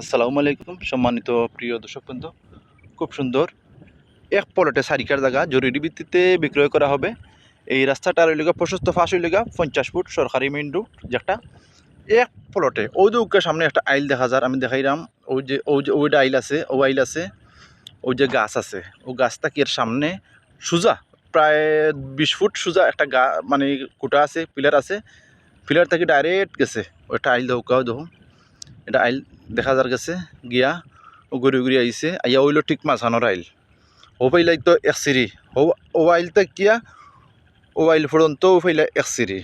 আসসালামু আলাইকুম, সম্মানিত প্রিয় দর্শক বন্ধু, খুব সুন্দর এক পলটে সারিকার জায়গা, জরুরি ভিত্তিতে বিক্রয় করা হবে। এই রাস্তাটার ওই লগা প্রশস্ত ফাঁস ওই লগা পঞ্চাশ ফুট সরকারি মেইন রোড যেটা এক পলটে। ওই যে সামনে একটা আইল দেখা যার, আমি দেখাইলাম। ওই যে ওই যে, ওইটা আইল আছে, ও আইল আছে, ওই যে গাছ আছে। ও গাছটা কি এর সামনে সোজা, প্রায় বিশ ফুট সোজা একটা গা মানে কুটা আছে, পিলার আছে। পিলার থেকে ডাইরেক্ট গেছে। ওইটা আইল দৌকাও দেখুন এটা আইল দেখা যার গেছে, গিয়া ও ঘুরে ঘুরে আইয়া ওইলো ঠিক মাঝানোর আইল। ও পাইলাই তো এক সিঁড়ি ও আইলটা কিয়া ও আইল পর্যন্ত ও পাইলা এক সিঁড়ি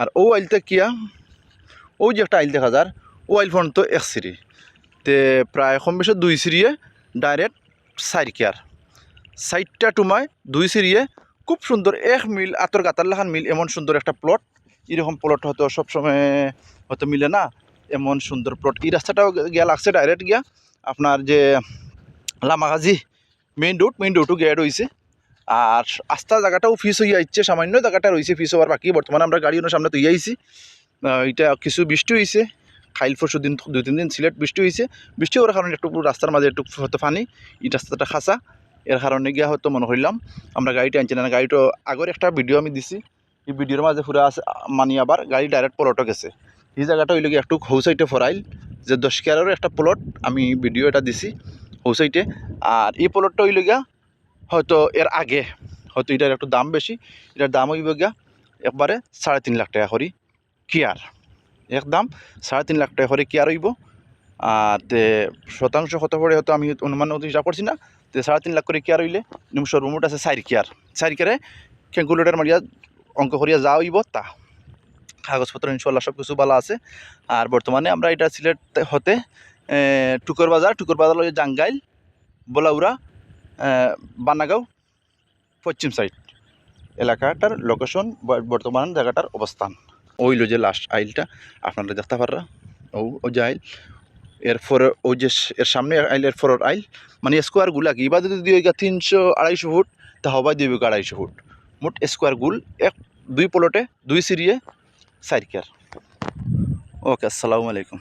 আর ও আইলটা কিয়া ও যে একটা আইল দেখা যার ও আইল পর্যন্ত এক সিঁড়ি তে প্রায় কম বেশি দুই সিঁড়িয়ে ডাইরেক্ট সাইড কেয়ার সাইডটা টুমায় দুই সিঁড়িয়ে খুব সুন্দর এক মিল আতর গাতার লাখান মিল, এমন সুন্দর একটা প্লট এরকম প্লট হয়তো সবসময় হয়তো মিলে না। এমন সুন্দর প্লট এই রাস্তাটাও গিয়া লাগছে ডাইরেক্ট গিয়া। আপনার যে লামাগাজি মেইন রোড মেইন রোডও গিয়া রয়েছে আর আস্তা জায়গাটাও ফিস হইয়া ইচ্ছে সামান্য জায়গাটা রয়েছে ফিস হওয়ার বাকি। বর্তমানে আমরা গাড়ি ওনার সামনে তুই আইছি এটা কিছু বৃষ্টি হয়েছে খাইল পরশু দিন দুই তিন দিন সিলেট বৃষ্টি হয়েছে বৃষ্টি হওয়ার কারণে একটু রাস্তার মাঝে একটু হয়তো ফানি। এই রাস্তাটা খাসা। এর কারণে গিয়া হয়তো মনে হইলাম, আমরা গাড়িটা আনছি। না, গাড়িটা আগের একটা ভিডিও আমি দিছি। এই ভিডিওর মাঝে পুরো আছে মানি আবার গাড়ি ডাইরেক্ট পলটও গেছে। এই জায়গাটা ওই লোক একটু হৌসাইটে ফরাইল, যে দশ কেয়ারের একটা প্লট আমি ভিডিও এটা দিছি হৌসাইটে আর এই প্লটটা ওই লগিয়া হয়তো এর আগে, হয়তো এটার একটু দাম বেশি, এটার দাম হইব গিয়া একবারে সাড়ে তিন লাখ টাকা করি কিয়ার। একদম সাড়ে তিন লাখ টাকা করে কেয়ার হইব। আর তে শতাংশ কত পড়ে হয়তো আমি অনুমান হিসাব করছি না, তে সাড়ে তিন লাখ করে কেয়ার হইলে সর্বমোট আছে চার কেয়ার। চার কিয়ারে ক্যালকুলেটার মারিয়া অঙ্ক করিয়া যা হইব তা। কাগজপত্র, ইনশাল্লাহ সব কিছু ভালো আছে। আর বর্তমানে আমরা এটা সিলেট হতে টুকর বাজার টুকর বাজার লগে জাঙ্গাইল বোলাউরা বানাগাঁও, পশ্চিম সাইড। এলাকাটার লোকেশন বর্তমান জায়গাটার অবস্থান। ওইল যে লাস্ট আইলটা, আপনারা দেখতে পাররা। ও ও যে আইল, এর ফরে, ও যে এর সামনে আইল এর ফরের আইল মানে স্কোয়ারগুলা কি? এবার যদি দিয়ে তিনশো আড়াইশো ফুট তা হবাই দিবে আড়াইশো ফুট। মোট স্কোয়ার গুল এক, দুই প্লটে দুই সিরিয়ে সাইড কেয়ার। ওকে আসসালামু আলাইকুম।